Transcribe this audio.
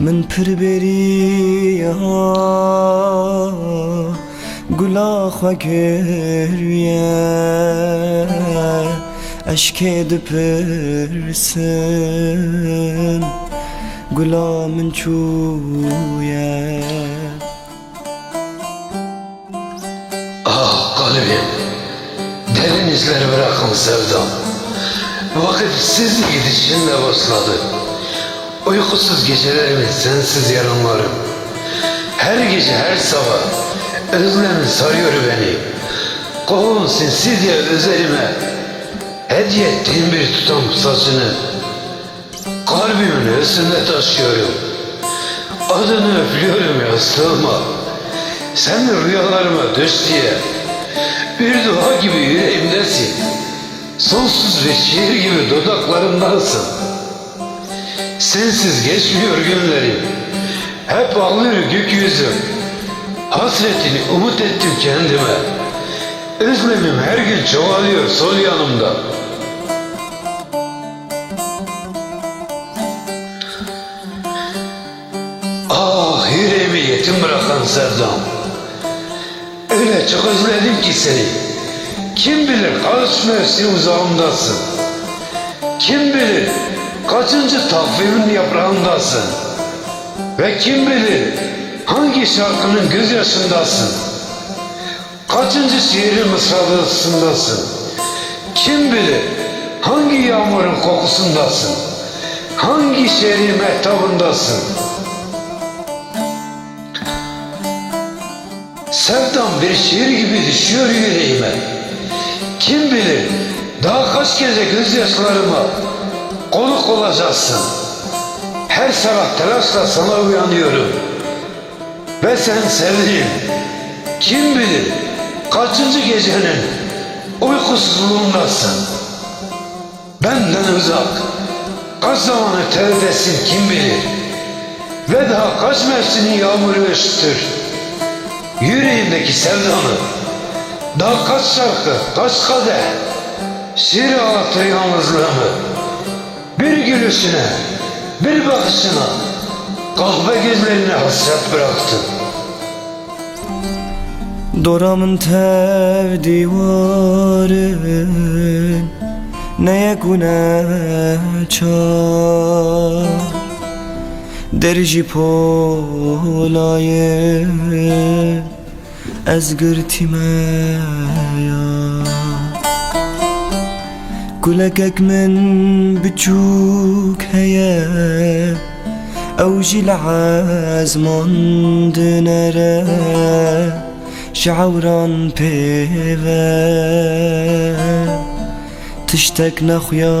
من پر بری گلا خوا گریه اشک دپرسن گلا من چویه Ah kalbim, derin izler bırakın sevdam. Vakitsiz gidişinle başladı. Uykusuz gecelerimi sensiz yarınlarım. Her gece her sabah özlemin sarıyor beni. Kovun sinsi diye üzerime hediye ettiğin bir tutam saçını kalbimin üstünde taşıyorum. Adını öpüyorum yastığıma. Sen de rüyalarıma düş diye bir dua gibi yüreğimdesin. Sonsuz bir şiir gibi dudaklarımdansın. Sensiz geçmiyor günlerim. Hep ağlıyor gökyüzüm. Hasretini umut ettim kendime. Özlemim her gün çoğalıyor sol yanımda. Ah yüreğimi yetim bırakan sevdam. Öyle çok özledim ki seni. Kim bilir kaç mevsim uzağımdasın. Kim bilir kaçıncı takvimin yaprağındasın. Ve kim bilir hangi şarkının gözyaşındasın. Kaçıncı şiirin mısralısındasın. Kim bilir hangi yağmurun kokusundasın. Hangi şiirin mehtabındasın. Sevdam bir şiir gibi düşüyor yüreğime. Kim bilir daha kaç gece gözyaşlarıma konuk olacaksın. Her sabah telaşla sana uyanıyorum. Ve sen sevdiğim kim bilir kaçıncı gecenin uykusuzluğundasın. Benden uzak kaç zaman ötedesin kim bilir. Ve daha kaç mevsimin yağmuru üşütür. Yüreğimdeki sevdanı Daha kaç şarkı, kaç kadeh Şiir ağlatır yalnızlığımı Bir gülüşüne, bir bakışına Kahve gözlerine hasret bıraktın Doramın tev divarın Neye gune çar? Derji polaye Ez girtime ya كلكك من بتشوك هيا أوجي العاز من دنرا شعوران بيبا. تشتك نخيايا